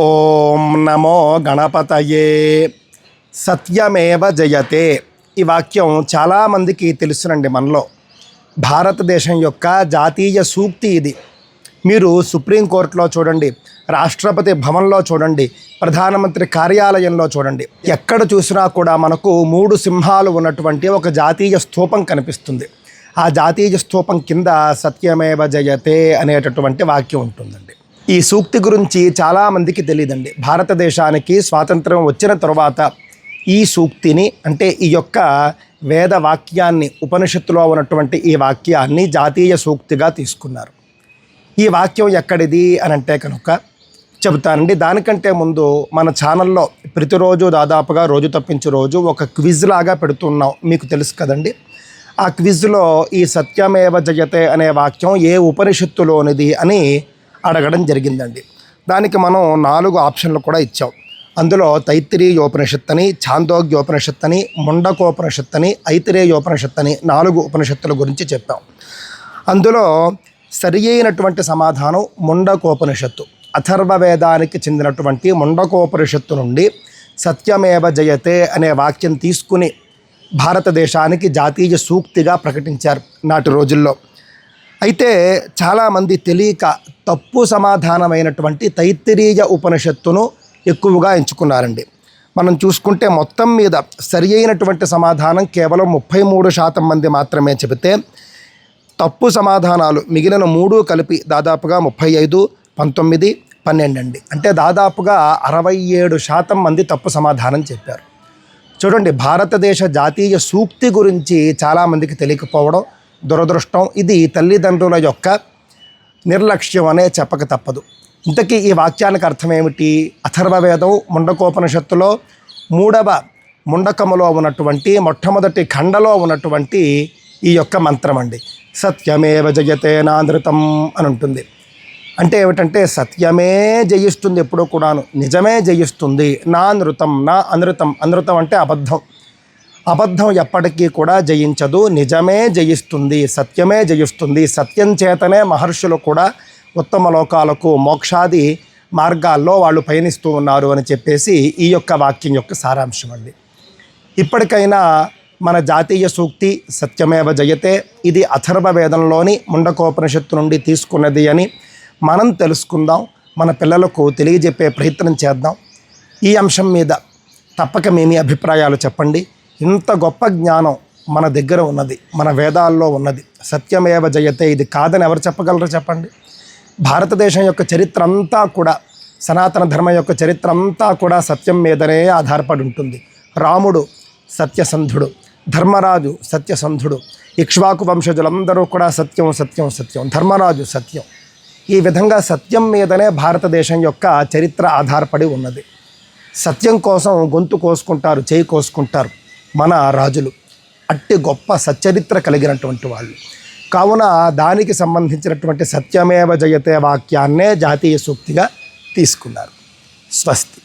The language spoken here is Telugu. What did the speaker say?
ఓం నమో గణపతయే. సత్యమేవ జయతే. ఈ వాక్యం చాలామందికి తెలుసునండి మనలో. భారతదేశం యొక్క జాతీయ సూక్తి ఇది. మీరు సుప్రీంకోర్టులో చూడండి రాష్ట్రపతి భవన్లో చూడండి ప్రధానమంత్రి కార్యాలయంలో చూడండి ఎక్కడ చూసినా కూడా మనకు మూడు సింహాలు ఉన్నటువంటి ఒక జాతీయ స్థూపం కనిపిస్తుంది. ఆ జాతీయ స్థూపం కింద సత్యమేవ జయతే అనేటటువంటి వాక్యం ఉంటుందండి. ఈ సూక్తి గురించి చాలామందికి తెలియదండి భారతదేశానికి స్వాతంత్రం వచ్చిన తర్వాత ఈ సూక్తిని అంటే ఈ యొక్క వేద వాక్యాన్ని ఉపనిషత్తులో ఉన్నటువంటి ఈ వాక్యాన్ని జాతీయ సూక్తిగా తీసుకున్నారు. ఈ వాక్యం ఎక్కడిది అని అంటే కనుక చెబుతానండి. దానికంటే ముందు మన ఛానల్లో ప్రతిరోజు దాదాపుగా రోజు తప్పించే రోజు ఒక క్విజ్ లాగా పెడుతున్నాం. మీకు తెలుసు కదండి. ఆ క్విజ్లో ఈ సత్యమేవ జయతే అనే వాక్యం ఏ ఉపనిషత్తులోనిది అని అడగడం జరిగిందండి. దానికి మనం నాలుగు ఆప్షన్లు కూడా ఇచ్చాం. అందులో తైత్తిరీయోపనిషత్ అని ఛాందోగ్యోపనిషత్ అని ముండకోపనిషత్ అని ఐతిరేయోపనిషత్ అని నాలుగు ఉపనిషత్తుల గురించి చెప్పాం. అందులో సరి అయినటువంటి సమాధానం ముండకోపనిషత్తు. అథర్వవేదానికి చెందినటువంటి ముండకోపనిషత్తు నుండి సత్యమేవ జయతే అనే వాక్యం తీసుకుని భారతదేశానికి జాతీయ సూక్తిగా ప్రకటించారు నాటి రోజుల్లో. అయితే చాలామంది తెలియక తప్పు సమాధానమైనటువంటి తైత్తిరీయ ఉపనిషత్తును ఎక్కువగా ఎంచుకున్నారండి. మనం చూసుకుంటే మొత్తం మీద సరి అయినటువంటి సమాధానం కేవలం ముప్పై మూడు శాతం మంది మాత్రమే చెబితే తప్పు సమాధానాలు మిగిలిన మూడు కలిపి దాదాపుగా ముప్పై ఐదు పంతొమ్మిది పన్నెండు అండి అంటే దాదాపుగా అరవై ఏడు శాతం మంది తప్పు సమాధానం చెప్పారు. చూడండి భారతదేశ జాతీయ సూక్తి గురించి చాలామందికి తెలియకపోవడం దురదృష్టం. ఇది తల్లిదండ్రుల యొక్క నిర్లక్ష్యం అనే చెప్పక తప్పదు. ఇంతకీ ఈ వాక్యానికి అర్థం ఏమిటి అథర్వవేదం ముండకోపనిషత్తులో మూడవ ముండకములో ఉన్నటువంటి మొట్టమొదటి ఖండలో ఉన్నటువంటి ఈ యొక్క మంత్రం అండి. సత్యమేవ జయతే నానృతం అని ఉంటుంది. అంటే ఏమిటంటే సత్యమే జయిస్తుంది ఎప్పుడూ కూడాను. నిజమే జయిస్తుంది. నా నృతం నా అనృతం అనృతం అంటే అబద్ధం. అబద్ధం ఎప్పటికీ కూడా జయించదు. నిజమే జయిస్తుంది సత్యమే జయిస్తుంది. సత్యం చేతనే మహర్షులు కూడా ఉత్తమ లోకాలకు మోక్షాది మార్గాల్లో వాళ్ళు పయనిస్తూ ఉన్నారు అని చెప్పేసి ఈ యొక్క వాక్యం యొక్క సారాంశం అండి. ఇప్పటికైనా మన జాతీయ సూక్తి సత్యమేవ జయతే ఇది అథర్వ వేదంలోని ముండకోపనిషత్తు నుండి తీసుకున్నది అని మనం తెలుసుకుందాం. మన పిల్లలకు తెలియజెప్పే ప్రయత్నం చేద్దాం. ఈ అంశం మీద తప్పక మీ మీ అభిప్రాయాలు చెప్పండి. ఇంత గొప్ప జ్ఞానం మన దగ్గర ఉన్నది మన వేదాల్లో ఉన్నది. సత్యమేవ జయతే ఇది కాదని ఎవరు చెప్పగలరు చెప్పండి? భారతదేశం యొక్క చరిత్ర అంతా కూడా సనాతన ధర్మం యొక్క చరిత్ర అంతా కూడా సత్యం మీదనే ఆధారపడి ఉంటుంది. రాముడు సత్యసంధుడు ధర్మరాజు సత్యసంధుడు ఇక్ష్వాకు వంశజులందరూ కూడా సత్యం సత్యం సత్యం ధర్మరాజు సత్యం. ఈ విధంగా సత్యం మీదనే భారతదేశం యొక్క చరిత్ర ఆధారపడి ఉన్నది. సత్యం కోసం గొంతు కోసుకుంటారు చేయి కోసుకుంటారు. మన రాజులు. అట్టి గొప్ప సచ్చరిత్ర కలిగినటువంటి వాళ్ళు. కావున దానికి సంబంధించినటువంటి సత్యమేవ జయతే వాక్యాన్నే జాతీయ సూక్తిగా తీసుకున్నారు. స్వస్తి.